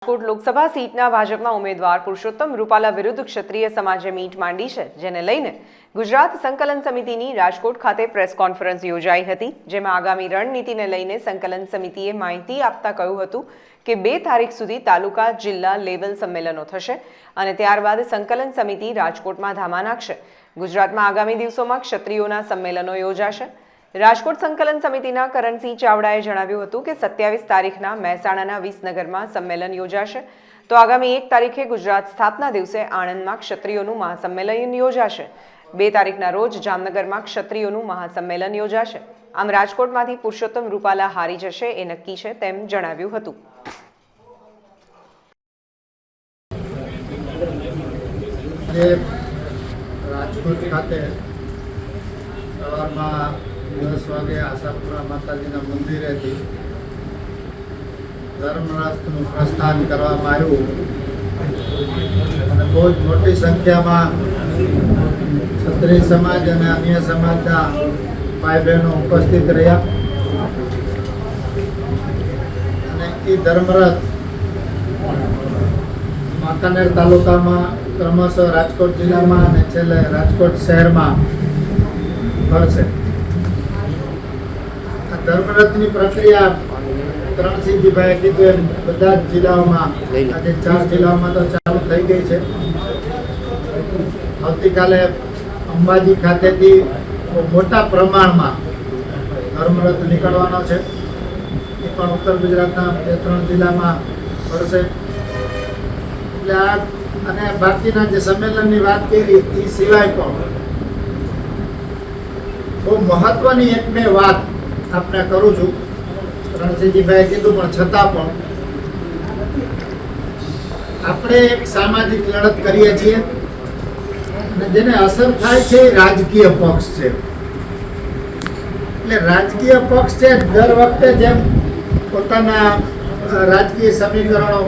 રાજકોટ લોકસભા સીટના ભાજપના ઉમેદવાર પુરુષોત્તમ રૂપાલા વિરુદ્ધ ક્ષત્રિય સમાજે મીટ માંડી છે, જેને લઈને ગુજરાત સંકલન સમિતિની રાજકોટ ખાતે પ્રેસ કોન્ફરન્સ યોજાઈ હતી, જેમાં આગામી રણનીતિને લઈને સંકલન સમિતિએ માહિતી આપતા કહ્યું હતું કે બે તારીખ સુધી તાલુકા, જિલ્લા લેવલ સંમેલનો થશે અને ત્યારબાદ સંકલન સમિતિ રાજકોટમાં ધામા નાખશે. ગુજરાતમાં આગામી દિવસોમાં ક્ષત્રિયોના સંમેલનો યોજાશે. રાજકોટ સંકલન સમિતિના કરણસિંહ ચાવડાએ જણાવ્યું હતું કે સત્યાવીસ તારીખના મહેસાણાના વિસનગરમાં સંમેલન યોજાશે. તો આગામી એક તારીખે ગુજરાત સ્થાપના દિવસે આણંદમાં ક્ષત્રિયોનું મહાસંમેલન યોજાશે. બે તારીખના રોજ જામનગરમાં ક્ષત્રિયોનું મહાસંમેલન યોજાશે. આમ રાજકોટમાંથી પુરુષોત્તમ રૂપાલા હારી જશે એ નક્કી છે તેમ જણાવ્યું હતું. રાજકોટ ખાતે સવારમાં દસ વાગે આશાપુરા માતાજીના મંદિરેથી ધર્મરાષ્ટ્રનું પ્રસ્થાન કરવામાં આવ્યું. અને બહુ જ મોટી સંખ્યામાં ક્ષત્રિય સમાજ અને અન્ય સમાજના ભાઈ બહેનો ઉપસ્થિત રહ્યા. અને એ ધર્મરથ વાંકાનેર તાલુકામાં ક્રમશઃ રાજકોટ જિલ્લામાં અને છેલ્લે રાજકોટ શહેરમાં ફરશે ધર્મરથની પ્રક્રિયા ત્રણસિંહજીભાઈએ કીધું એમ બધા જ જિલ્લાઓમાં આજે ચાર જિલ્લાઓમાં તો ચાલુ થઈ ગઈ છે. આવતીકાલે અંબાજી ખાતેથી મોટા પ્રમાણમાં ધર્મરથ નીકળવાનો છે. એ પણ ઉત્તર ગુજરાતના બે ત્રણ જિલ્લામાં ફરશે. એટલે આ અને બાકીના જે સંમેલનની વાત કરી એ સિવાય પણ બહુ મહત્વની એક બે વાત આપણે કરું છું. રણજીતજીભાઈ કીધું, પણ છતાં પણ આપણે એક સામાજિક લડત કરીએ છીએ અને જેને અસર થાય છે રાજકીય પક્ષ છે. એટલે રાજકીય પક્ષ છે, દર વખતે જેમ પોતાના રાજકીય સમીકરણો